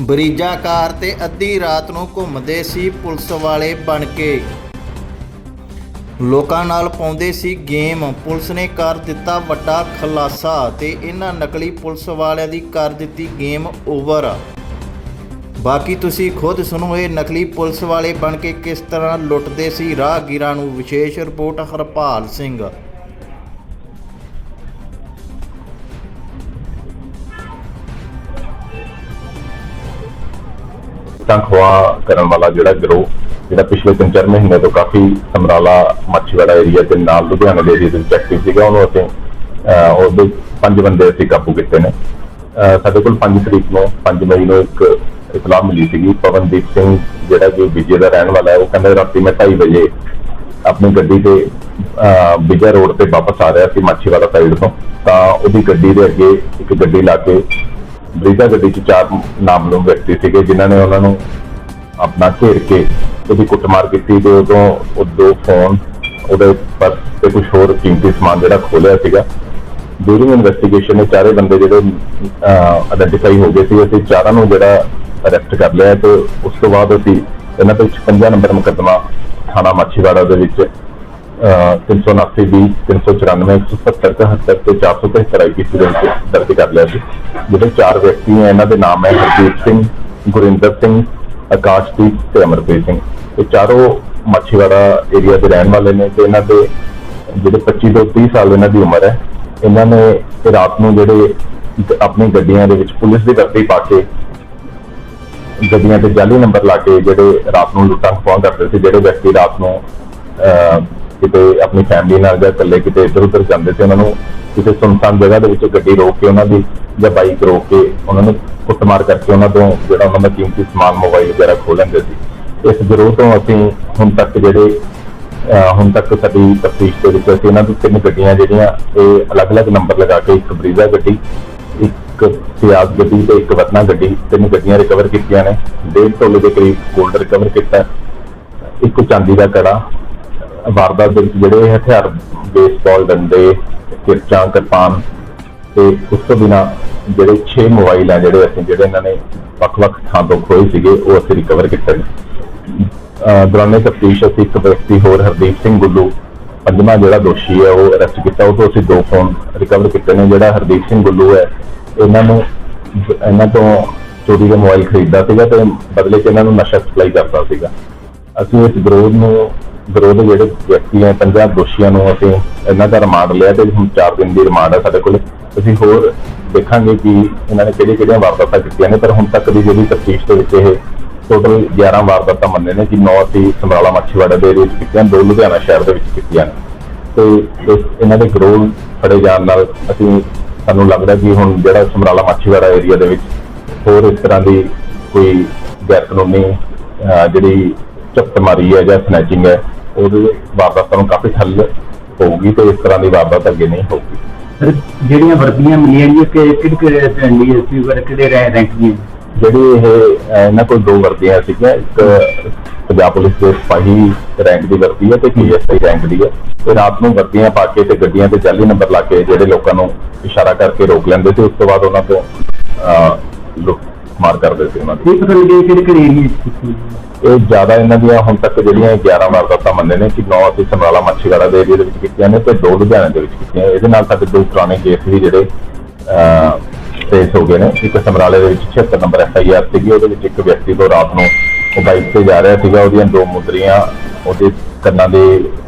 ਬਰੀਜਾ ਕਾਰ ਤੇ ਅੱਧੀ ਰਾਤ ਨੂੰ ਘੁੰਮਦੇ ਸੀ ਪੁਲਿਸ ਵਾਲੇ ਬਣ ਕੇ। ਲੋਕਾਂ ਨਾਲ ਪਾਉਂਦੇ ਸੀ ਗੇਮ। ਪੁਲਿਸ ਨੇ ਕਰ ਦਿੱਤਾ ਵੱਡਾ ਖੁਲਾਸਾ ਤੇ ਇਹਨਾਂ ਨਕਲੀ ਪੁਲਿਸ ਵਾਲਿਆਂ ਦੀ ਕਰ ਦਿੱਤੀ ਗੇਮ ਓਵਰ। ਬਾਕੀ ਤੁਸੀਂ ਖੁਦ ਸੁਣੋ, ਇਹ ਨਕਲੀ ਪੁਲਿਸ ਵਾਲੇ ਬਣ ਕੇ ਕਿਸ ਤਰ੍ਹਾਂ ਲੁੱਟਦੇ ਸੀ? ਰਾਹਗੀਰਾਂ ਨੂੰ ਵਿਸ਼ੇਸ਼ ਰਿਪੋਰਟ ਹਰਪਾਲ ਸਿੰਘ। ਤਾਂ ਖਵਾ ਕਰਨ ਵਾਲਾ ਜਿਹੜਾ ਗਰੋਹ ਜਿਹੜਾ ਪਿਛਲੇ 3-4 ਮਹੀਨੇ ਤੋਂ ਕਾਫੀ ਸਮਰਾਲਾ ਮੱਛੀਵਾੜਾ ਏਰੀਆ ਦੇ ਨਾਲ ਲੁਧਿਆਣਾ ਦੇ ਏਰੀਆ ਦੇ ਵਿੱਚ ਐਕਟਿਵ ਸੀਗਾ ਉਹਨੂੰ ਅਸੀਂ ਉਹਦੇ ਪੰਜ ਬੰਦੇ ਅਸੀਂ ਕਾਬੂ ਕੀਤੇ ਨੇ। ਸਾਡੇ ਕੋਲ 5 ਤਰੀਕ ਨੂੰ 5 ਮਈ ਨੂੰ ਇੱਕ ਇਤਲਾਹ ਮਿਲੀ ਸੀਗੀ ਪਵਨਦੀਪ ਸਿੰਘ ਜਿਹੜਾ ਕਿ ਵਿਜੇ ਦਾ ਰਹਿਣ ਵਾਲਾ ਹੈ ਉਹ ਕਹਿੰਦਾ ਰਾਤੀ ਮੈਂ 2:30 ਵਜੇ ਆਪਣੀ ਗੱਡੀ ਤੇ ਅਹ, ਵਿਜੇ ਰੋਡ ਤੇ ਵਾਪਸ ਆ ਰਿਹਾ ਸੀ ਮੱਛੀਵਾੜਾ ਸਾਈਡ ਤੋਂ। ਤਾਂ ਉਹਦੀ ਗੱਡੀ ਦੇ ਅੱਗੇ ਇੱਕ ਗੱਡੀ ਲਾ ਕੇ ਬ੍ਰਿਜਾ ਗੱਡੀ 'ਚ ਚਾਰ ਨਾਮਲੂਮ ਵਿਅਕਤੀ ਸੀਗੇ, ਜਿਨ੍ਹਾਂ ਨੇ ਉਹਨਾਂ ਨੂੰ ਆਪਣਾ ਘੇਰ ਕੇ ਉਹਦੀ ਕੁੱਟਮਾਰ ਕੀਤੀ ਤੇ ਉਦੋਂ ਉਹ ਦੋ ਫੋਨ ਉਹਦੇ ਪਰਸ ਤੇ ਕੁਝ ਹੋਰ ਕੀਮਤੀ ਸਮਾਨ ਜਿਹੜਾ ਖੋਲਿਆ ਸੀਗਾ। ਡੂਰਿੰਗ ਇਨਵੈਸਟੀਗੇਸ਼ਨ ਇਹ ਚਾਰੇ ਬੰਦੇ ਜਿਹੜੇ ਆਇਡੈਂਟੀਫਾਈ ਹੋ ਗਏ ਸੀ ਅਸੀਂ ਚਾਰਾਂ ਨੂੰ ਜਿਹੜਾ ਅਰੈਸਟ ਕਰ ਲਿਆ ਤੇ ਉਸ ਤੋਂ ਬਾਅਦ ਅਸੀਂ ਇਹਨਾਂ ਤੇ 56 ਨੰਬਰ ਮੁਕੱਦਮਾ ਥਾਣਾ ਮਾਛੀਵਾੜਾ ਦੇ ਵਿੱਚ 379 ਦੀ 394 170 71 ਤੇ 473 ਆਈਪੀਸੀ ਦੇ ਵਿੱਚ ਦਰਜ ਕਰ ਲਿਆ ਸੀ ਜਿਹੜੇ ਚਾਰ ਵਿਅਕਤੀ ਹੈ ਇਹਨਾਂ ਦੇ ਨਾਮ ਹੈ ਹਰਦੀਪ ਸਿੰਘ ਗੁਰਿੰਦਰ ਸਿੰਘ ਆਕਾਸ਼ਦੀਪ ਤੇ ਅਮਰਪ੍ਰੀਤ ਸਿੰਘ। ਇਹ ਚਾਰੋਂ ਮਾਛੀਵਾੜਾ ਏਰੀਆ ਦੇ ਰਹਿਣ ਵਾਲੇ ਨੇ ਤੇ ਇਹਨਾਂ ਦੇ ਜਿਹੜੇ 25 ਤੋਂ 30 ਸਾਲ ਇਹਨਾਂ ਦੀ ਉਮਰ ਹੈ ਇਹਨਾਂ ਨੇ ਰਾਤ ਨੂੰ ਜਿਹੜੇ ਆਪਣੀ ਗੱਡੀਆਂ ਦੇ ਵਿੱਚ ਪੁਲਿਸ ਦੀ ਵਰਦੀ ਪਾ ਕੇ ਗੱਡੀਆਂ ਤੇ ਜਾਲੀ ਨੰਬਰ ਲਾ ਕੇ ਜਿਹੜੇ ਰਾਤ ਨੂੰ ਲੁੱਟਾਂ ਖੋਹਾਂ ਕਰਦੇ ਸੀ ਜਿਹੜੇ ਵਿਅਕਤੀ ਰਾਤ ਨੂੰ ਅਹ, ਕਿਤੇ ਆਪਣੀ ਫੈਮਿਲੀ ਨਾਲ ਜਾਂ ਇਕੱਲੇ ਕਿਤੇ ਇੱਧਰ ਉੱਧਰ ਜਾਂਦੇ ਸੀ, ਉਹਨਾਂ ਨੂੰ ਕਿਸੇ ਸੁਨਸਾਨ ਜਗ੍ਹਾ ਦੇ ਵਿੱਚ ਗੱਡੀ ਰੋਕ ਕੇ ਉਹਨਾਂ ਦੀ ਜਾਂ ਬਾਈਕ ਰੋਕ ਕੇ ਉਹਨਾਂ ਨੂੰ ਕੁੱਟਮਾਰ ਕਰਕੇ ਉਹਨਾਂ ਤੋਂ ਜਿਹੜਾ ਉਹਨਾਂ ਦਾ ਕੀਮਤੀ ਸਮਾਨ ਮੋਬਾਈਲ ਵਗੈਰਾ ਖੋਹ ਲੈਂਦੇ ਸੀ। ਇਸ ਗਿਰੋਹ ਤੋਂ ਅਸੀਂ ਹੁਣ ਤੱਕ ਜਿਹੜੇ ਹੁਣ ਤੱਕ ਸਾਡੀ ਤਫਤੀਸ਼ ਦੇ ਵਿੱਚ ਅਸੀਂ ਇਹਨਾਂ ਦੀ ਤਿੰਨ ਗੱਡੀਆਂ ਜਿਹੜੀਆਂ, ਇਹ ਅਲੱਗ-ਅਲੱਗ ਨੰਬਰ ਲਗਾ ਕੇ ਇੱਕ ਬਰੀਜ਼ਾ ਗੱਡੀ, ਇੱਕ ਸਿਆਜ਼ ਗੱਡੀ ਤੇ ਇੱਕ ਵਤਨਾ ਗੱਡੀ, ਤਿੰਨ ਗੱਡੀਆਂ ਰਿਕਵਰ ਕੀਤੀਆਂ ਨੇ। ਡੇਢ ਤੋਲੇ ਦੇ ਕਰੀਬ ਗੋਲਡ ਰਿਕਵਰ ਕੀਤਾ। ਇੱਕ ਚਾਂਦੀ ਦਾ ਕੜਾ ਵਾਰਦਾਤ ਦੇ ਵਿੱਚ ਜਿਹੜੇ ਇਹ ਹਥਿਆਰ ਬੇਸਬਾਲ ਡੰਡੇ, ਕਿਰਚਾਂ, ਕਿਰਪਾਨ ਤੇ ਉਸ ਤੋਂ ਬਿਨਾ ਜਿਹੜੇ 6 ਮੋਬਾਈਲ ਆ ਜਿਹੜੇ ਅਸੀਂ, ਜਿਹੜੇ ਇਹਨਾਂ ਨੇ ਵੱਖ-ਵੱਖ ਥਾਂ ਤੋਂ ਖੋਏ ਸੀਗੇ, ਉਹ ਅਸੀਂ ਰਿਕਵਰ ਕੀਤੇ ਦੌਰਾਨੇ ਤਫਤੀਸ਼ ਅਸੀਂ ਇੱਕ ਵਿਅਕਤੀ ਹੋਰ, ਹਰਦੀਪ ਸਿੰਘ ਗੁੱਲੂ, ਪੰਜਵਾਂ ਜਿਹੜਾ ਦੋਸ਼ੀ ਹੈ, ਉਹ ਅਰੈਸਟ ਕੀਤਾ। ਉਹ ਤੋਂ ਅਸੀਂ ਦੋ ਫੋਨ ਰਿਕਵਰ ਕੀਤੇ ਨੇ। ਜਿਹੜਾ ਹਰਦੀਪ ਸਿੰਘ ਗੁੱਲੂ ਹੈ, ਇਹਨਾਂ ਨੂੰ ਇਹਨਾਂ ਤੋਂ ਚੋਰੀ ਦੇ ਮੋਬਾਈਲ ਖਰੀਦਦਾ ਸੀਗਾ ਤੇ ਬਦਲੇ 'ਚ ਇਹਨਾਂ ਨੂੰ ਨਸ਼ਾ ਸਪਲਾਈ ਕਰਦਾ ਸੀਗਾ। ਅਸੀਂ ਇਸ ਵਿਰੋਧ ਨੂੰ ਵਿਰੋਧ ਦੇ ਜਿਹੜੇ ਵਿਅਕਤੀ ਹੈ ਪੰਜਾਂ ਦੋਸ਼ੀਆਂ ਨੂੰ ਅਸੀਂ ਇਹਨਾਂ ਦਾ ਰਿਮਾਂਡ ਲਿਆ ਤੇ ਹੁਣ 4 ਦਿਨ ਦੀ ਰਿਮਾਂਡ ਹੈ ਸਾਡੇ ਕੋਲ। ਅਸੀਂ ਹੋਰ ਦੇਖਾਂਗੇ ਕਿ ਇਹਨਾਂ ਨੇ ਕਿਹੜੀਆਂ ਕਿਹੜੀਆਂ ਵਾਰਦਾਤਾਂ ਕੀਤੀਆਂ ਨੇ ਪਰ ਹੁਣ ਤੱਕ ਦੀ ਜਿਹੜੀ ਤਫਤੀਸ਼ ਦੇ ਵਿੱਚ ਇਹ ਟੋਟਲ 11 ਵਾਰਦਾਤਾਂ ਮੰਨੇ ਨੇ ਕਿ 9 ਅਸੀਂ ਸਮਰਾਲਾ ਮੱਛੀਵਾੜਾ ਦੇ ਏਰੀਆ ਵਿੱਚ ਕੀਤੀਆਂ ਦੋ ਲੁਧਿਆਣਾ ਸ਼ਹਿਰ ਦੇ ਵਿੱਚ ਕੀਤੀਆਂ ਨੇ। ਤੇ ਇਹਨਾਂ ਦੇ ਗਰੋਹ ਫੜੇ ਜਾਣ ਨਾਲ ਅਸੀਂ ਸਾਨੂੰ ਲੱਗਦਾ ਕਿ ਹੁਣ ਜਿਹੜਾ ਸਮਰਾਲਾ ਮੱਛੀਵਾੜਾ ਏਰੀਆ ਦੇ ਵਿੱਚ ਹੋਰ ਇਸ ਤਰ੍ਹਾਂ ਦੀ ਕੋਈ ਗੈਰ ਕਾਨੂੰਨੀ ਅਹ, ਜਿਹੜੀ ਝਪਟਮਾਰੀ ਹੈ ਜਾਂ ਸਨੈਚਿੰਗ ਹੈ ਉਹਦੇ ਵਾਰਦਾਤਾਂ ਨੂੰ ਕਾਫੀ ਠੱਲ ਹੋਊਗੀ ਤੇ ਇਸ ਤਰ੍ਹਾਂ ਦੀ ਵਾਰਦਾਤ ਅੱਗੇ ਨਹੀਂ ਹੋਊਗੀ। ਜਿਹੜੀਆਂ ਵਰਦੀਆਂ ਮਿਲੀਆਂ ਜੀ ਕਿ ਕਿਹੜੇ ਕਿਹੜੇ ਡੀਐਸਪੀ ਵਰ ਕਿਹੜੇ ਰੈ- ਰੈਂਕ ਦੀਆਂ? ਜਿਹੜੀ ਇਹ ਇਹਨਾਂ ਕੋਲ ਦੋ ਵਰਦੀਆਂ ਸੀਗੀਆਂ ਇੱਕ ਪੰਜਾਬ ਪੁਲਿਸ ਦੇ ਸਿਪਾਹੀ ਰੈਂਕ ਦੀ ਵਰਦੀ ਹੈ ਤੇ ਪੀਐਸਆਈ ਰੈਂਕ ਦੀ ਹੈ। ਤੇ ਰਾਤ ਨੂੰ ਵਰਦੀਆਂ ਪਾ ਕੇ ਤੇ ਗੱਡੀਆਂ ਤੇ ਜਾਲੀ ਨੰਬਰ ਲਾ ਕੇ ਜਿਹੜੇ ਲੋਕਾਂ ਨੂੰ ਇਸ਼ਾਰਾ ਕਰਕੇ ਰੋਕ ਲੈਂਦੇ ਸੀ ਉਸ ਤੋਂ ਬਾਅਦ ਉਹਨਾਂ ਤੋਂ ਲੁੱਟ ਮਾਰ ਕਰਦੇ ਸੀ ਉਹਨਾਂ ਦੀ। ਇਹ ਪਤਾ ਲੱਗਿਆ ਕਿਹੜੇ ਕਿਹੜੇ ਕੀਤੀ ਇਹ ਜ਼ਿਆਦਾ ਇਹਨਾਂ ਦੀਆਂ ਹੁਣ ਤੱਕ ਜਿਹੜੀਆਂ 11 ਵਾਰਦਾਤਾਂ ਮੰਨੇ ਨੇ ਕਿ 9 ਅਸੀਂ ਸਮਰਾਲਾ ਮੱਛੀਵਾੜਾ ਦੇ ਏਰੀਆ ਦੇ ਵਿੱਚ ਕੀਤੀਆਂ ਨੇ ਤੇ ਦੋ ਲੁਧਿਆਣੇ ਦੇ ਵਿੱਚ ਕੀਤੀਆਂ ਇਹਦੇ ਨਾਲ ਸਾਡੇ ਦੋ ਪੁਰਾਣੇ ਕੇਸ ਵੀ ਜਿਹੜੇ ਫੇਸ ਹੋ ਗਏ ਨੇ। ਇੱਕ ਸਮਰਾਲੇ ਦੇ ਵਿੱਚ 76 ਨੰਬਰ ਐਫਆਈਆਰ ਸੀਗੀ ਉਹਦੇ ਵਿੱਚ ਇੱਕ ਵਿਅਕਤੀ ਤੋਂ ਰਾਤ ਨੂੰ ਉਹ ਬਾਈਕ ਤੇ ਜਾ ਰਿਹਾ ਸੀਗਾ। ਉਹਦੀਆਂ ਦੋ ਮੁੰਦਰੀਆਂ ਉਹਦੇ ਕੰਨਾਂ ਦੇ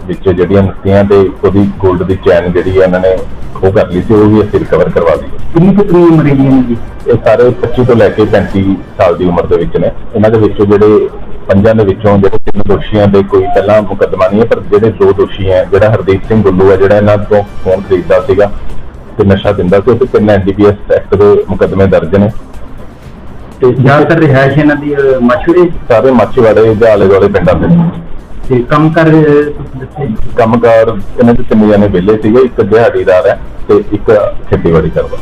ਵਿੱਚ ਜਿਹੜੀਆਂ ਨੱਤੀਆਂ ਤੇ ਉਹਦੀ 골ਡ ਦੀ ਚੈਨ ਜਿਹੜੀ ਹੈ ਇਹਨਾਂ ਨੇ ਉਹ ਕਰ ਲਈ ਸੀ ਉਹ ਵੀ ਅਸੀਂ ਰਿਕਵਰ ਕਰਵਾ ਲਈ ਕਿੰਨੀ ਕੁ ਕਿੰਨੀ ਉਮਰ ਇਹਨਾਂ ਦੀ ਇਹ ਸਾਰੇ 25 ਤੋਂ ਲੈ ਕੇ 35 ਸਾਲ ਦੀ ਉਮਰ ਦੇ ਵਿੱਚ ਨੇ। ਇਹਨਾਂ ਦੇ ਵਿੱਚੋਂ ਜਿਹੜੇ ਪੰਜਾਂ ਦੇ ਵਿੱਚੋਂ ਜਿਹੜੇ ਤਿੰਨ ਦੋਸ਼ੀਆਂ ਦੇ ਕੋਈ ਪਹਿਲਾਂ ਮੁਕੱਦਮਾ ਨਹੀਂ ਹੈ ਪਰ ਜਿਹੜੇ ਦੋ ਦੋਸ਼ੀ ਹੈ ਜਿਹੜਾ ਹਰਦੀਪ ਸਿੰਘ ਗੁੱਲੂ ਹੈ ਜਿਹੜਾ ਇਹਨਾਂ ਤੋਂ ਫੋਨ ਖਰੀਦਦਾ ਸੀਗਾ ਤੇ ਨਸ਼ਾ ਦਿੰਦਾ ਸੀ ਉਹ ਤੇ ਤਿੰਨ ਐਨਡੀਪੀਐਸ ਐਕਟ ਦੇ ਮੁਕੱਦਮੇ ਦਰਜ ਨੇ ਤੇ ਜ਼ਿਆਦਾਤਰ ਰਿਹਾਇਸ਼ ਇਹਨਾਂ ਦੀ ਹੈ ਸਾਰੇ ਮਾਛੀਵਾੜੇ ਦੇ ਆਲੇ ਦੁਆਲੇ ਪਿੰਡਾਂ ਦੇ। ਤੇ ਕੰਮ ਕਰ। ਕੰਮਕਾਰ ਇਹਨਾਂ ਦੇ ਤਿੰਨ ਜਣੇ ਵਿਹਲੇ ਸੀਗੇ ਇੱਕ ਦਿਹਾੜੀਦਾਰ ਹੈ ਤੇ ਇੱਕ ਖੇਤੀਬਾੜੀ ਕਰਦਾ